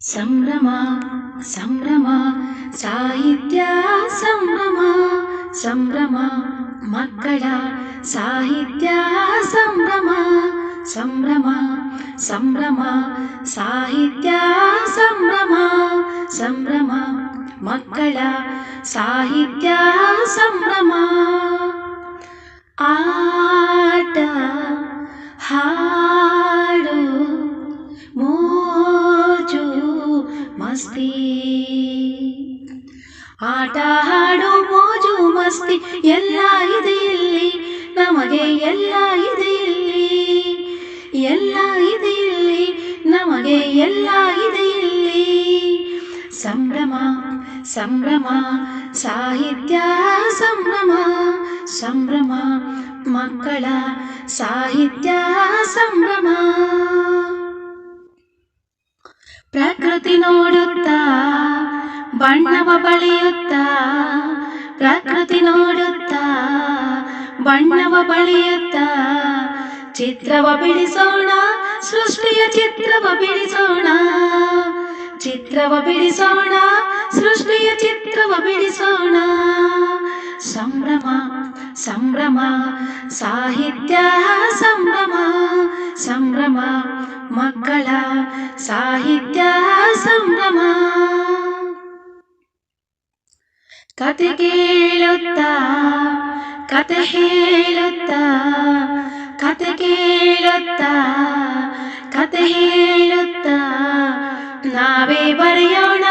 ಸಂಭ್ರಮ ಸಂಭ್ರಮ ಸಾಹಿತ್ಯ ಸಂಭ್ರಮ ಸಂಭ್ರಮ ಮಕ್ಕಳ ಸಾಹಿತ್ಯ ಸಂಭ್ರಮ ಸಂಭ್ರಮ ಸಂಭ್ರಮ ಸಾಹಿತ್ಯ ಸಂಭ್ರಮ ಸಂಭ್ರಮ ಮಕ್ಕಳ ಸಾಹಿತ್ಯ ಸಂಭ್ರಮ ಮಸ್ತಿ. ಆಟ ಹಾಡು ಮೋಜು ಮಸ್ತಿ, ಎಲ್ಲ ಇದೆ ಇಲ್ಲಿ. ನಮಗೆ ಎಲ್ಲ ಇದೆ ಇಲ್ಲಿ. ಎಲ್ಲ ಇದೆ ಇಲ್ಲಿ. ನಮಗೆ ಎಲ್ಲ ಇದೆ ಇಲ್ಲಿ. ಸಂಭ್ರಮ ಸಂಭ್ರಮ, ಸಾಹಿತ್ಯ, ಸಂಭ್ರಮ. ಸಂಭ್ರಮ, ಮಕ್ಕಳ ಸಾಹಿತ್ಯ, ಸಂಭ್ರಮ. ಪ್ರಕೃತಿ ನೋಡುತ್ತ, ಬಣ್ಣವ ಬಳಿಯುತ್ತ, ಪ್ರಕೃತಿ ನೋಡುತ್ತಾ, ಬಣ್ಣವ ಬಳಿಯುತ್ತಾ, ಚಿತ್ರವ ಬಿಡಿಸೋಣ, ಸೃಷ್ಟಿಯ ಚಿತ್ರವ ಬಿಡಿಸೋಣ ಚಿತ್ರವ ಬಿಡಿಸೋಣ, ಸೃಷ್ಟಿಯ ಚಿತ್ರವ ಬಿಡಿಸೋಣ. ಸಂಭ್ರಮ ಸಂಭ್ರಮ ಸಾಹಿತ್ಯ ಸಂಭ್ರಮ ಸಂಭ್ರಮ ಮಕ್ಕಳ ಸಾಹಿತ್ಯ ಸಂಭ್ರಮ ಕತೆ ಕೇಳುತ್ತಾ ಕತೆ ಹೇಳುತ್ತಾ ಕತೆ ಕೇಳುತ್ತಾ ಕತೆ ಹೇಳುತ್ತಾ ನಾವೇ ಬರೆಯೋಣ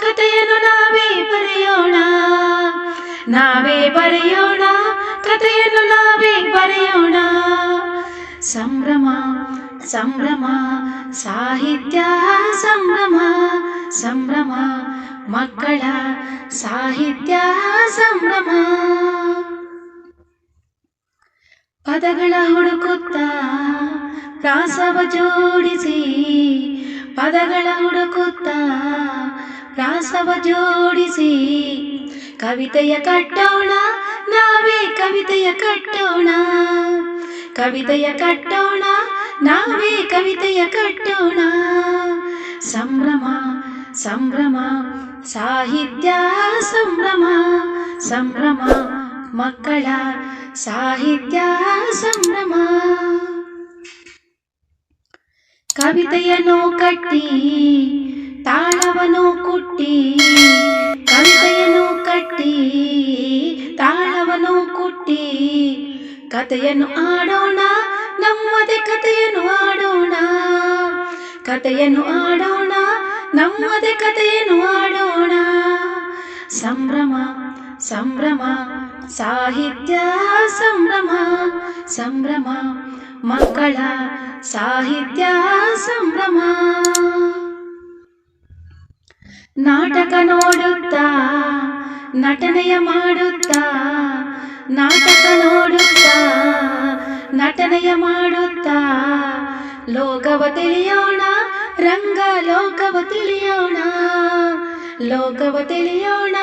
ಕಥೆಯನ್ನು ನಾವೇ ಬರೆಯೋಣ ನಾವೇ ಬರೆಯೋಣ ಕಥೆಯನ್ನು ನಾವೇ ಬರೆಯೋಣ. ಸಂಭ್ರಮ ಸಂಭ್ರಮ, ಸಾಹಿತ್ಯ, ಸಂಭ್ರಮ ಸಂಭ್ರಮ, ಮಕ್ಕಳ ಸಾಹಿತ್ಯ, ಸಂಭ್ರಮ. ಪದಗಳ ಹುಡುಕುತ್ತ ಪ್ರಾಸವ ಜೋಡಿಸಿ, ಪದಗಳ ಹುಡುಕುತ್ತ ಪ್ರಾಸವ ಜೋಡಿಸಿ, ಕವಿತೆಯ ಕಟ್ಟೋಣ. ನಾವೇ ಕವಿತೆಯ ಕಟ್ಟೋಣ ಕವಿತೆಯ ಕಟ್ಟೋಣ ನಾವೇ ಕವಿತೆಯ ಕಟ್ಟೋಣ ಸಂಭ್ರಮ ಸಂಭ್ರಮ ಸಾಹಿತ್ಯ ಸಂಭ್ರಮ ಸಂಭ್ರಮ ಮಕ್ಕಳ ಸಾಹಿತ್ಯ ಸಂಭ್ರಮ ಕವಿತೆಯನ್ನು ಕಟ್ಟಿ ತಾಳವನ್ನು ಕುಟ್ಟಿ ಕಥೆಯನ್ನು ಆಡೋಣ, ನಮ್ಮದೇ ಕಥೆಯನ್ನು ಆಡೋಣ. ಕಥೆಯನ್ನು ಆಡೋಣ, ನಮ್ಮದೇ ಕಥೆಯನ್ನು ಆಡೋಣ. ಸಂಭ್ರಮ ಸಂಭ್ರಮ, ಸಾಹಿತ್ಯ, ಸಂಭ್ರಮ. ಸಂಭ್ರಮ, ಮಕ್ಕಳ ಸಾಹಿತ್ಯ, ಸಂಭ್ರಮ. ನಾಟಕ ನೋಡುತ್ತಾ, ನಟನೆಯ ಮಾಡುತ್ತಾ ನಾಟಕ ನೋಡುತ್ತಾ, ನಟನೆಯ ಮಾಡುತ್ತಾ, ಲೋಕವ ತಿಳಿಯೋಣ, ರಂಗ ಲೋಕವ ತಿಳಿಯೋಣ ಲೋಕವ ತಿಳಿಯೋಣ,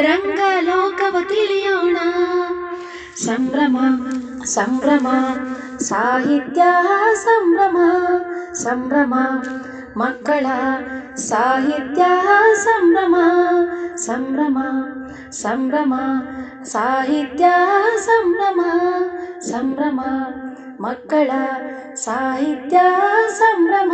ರಂಗ ಲೋಕವ ತಿಳಿಯೋಣ. ಸಂಭ್ರಮ ಸಂಭ್ರಮ, ಸಾಹಿತ್ಯ ಸಂಭ್ರಮ ಸಂಭ್ರಮ, ಮಕ್ಕಳ ಸಾಹಿತ್ಯ ಸಂಭ್ರಮ ಸಂಭ್ರಮ. ಸಂಭ್ರಮ ಸಾಹಿತ್ಯ ಸಂಭ್ರಮ ಸಂಭ್ರಮ ಮಕ್ಕಳ ಸಾಹಿತ್ಯ ಸಂಭ್ರಮ